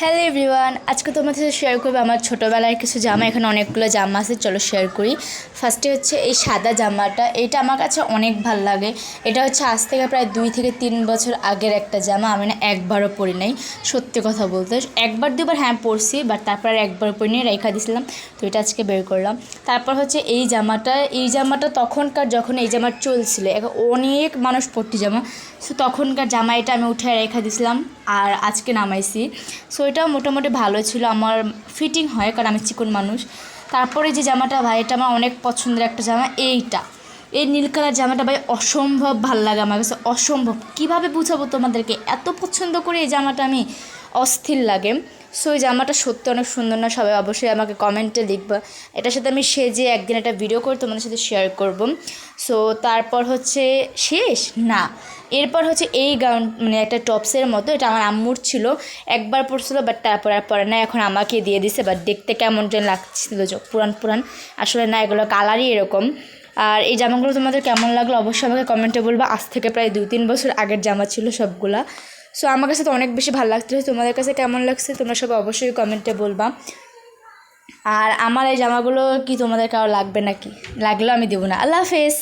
Hello everyone আজকে তোমাদের সাথে শেয়ার করব আমার ছোটোবেলার কিছু জামা। এখানে অনেকগুলো জামা আছে চলো শেয়ার করি। ফার্স্টে হচ্ছে এই সাদা জামাটা এটা আমার কাছে অনেক ভালো লাগে। এটা হচ্ছে আজ থেকে প্রায় দুই থেকে তিন বছর আগের একটা জামা আমি না একবারও পরি নাই সত্যি কথা বলতে। একবার দুবার হ্যাঁ পরছি বাট তারপর আর একবার পরি নিয়ে রেখা দিয়েছিলাম তো এটা আজকে বের করলাম। তারপর হচ্ছে এই জামাটা এই জামাটা তখনকার যখন এই জামা চলছিল এখন অনেক মানুষ পরতি জামা সো তখনকার জামা এটা আমি উঠে রেখা দিয়েছিলাম আর আজকে নামাইছি। সো এটা মোটামুটি ভালো ছিল, আমার ফিটিং হয় কারণ আমি চিকন মানুষ। তারপরে যে জামাটা ভাই, এটা আমার অনেক পছন্দের একটা জামা, এইটা। এই নীল কালার জামাটা ভাই অসম্ভব ভালো লাগে আমার কাছে, অসম্ভব। কীভাবে বুঝাবো তোমাদেরকে? এত পছন্দ করে এই জামাটা আমি অস্থির লাগে। সো এই জামাটা সত্যি অনেক সুন্দর না, সবাই অবশ্যই আমাকে কমেন্টে লিখবা। এটার সাথে আমি সেজে একদিন একটা ভিডিও করে তোমাদের সাথে শেয়ার করব। সো তারপর হচ্ছে শেষ? না। এরপর হচ্ছে এই গাউন মানে একটা টপসের মতো, এটা আমার আম্মুর ছিল। একবার পরছিল বাট তারপর আর পরে না এখন আমাকে দিয়ে দিছে বাট দেখতে কেমন যেন লাগছিল পুরান পুরান। আসলে না, এগুলো কালারই এরকম। আর এই জামাগুলো তোমাদের কেমন লাগল, অবশ্যই আমাকে কমেন্টে বলবা। আজ থেকে প্রায় দুই তিন বছর আগের জামা ছিল সবগুলা। সো আমার কাছে তো অনেক বেশি ভালো লাগছিল তোমাদের কাছে কেমন লাগছে, তোমরা সব অবশ্যই কমেন্টে বলবা। আর আমার এই জামাগুলো কি তোমাদের কারও লাগবে নাকি? লাগলেও আমি দেবো না। আল্লাহ হাফেজ!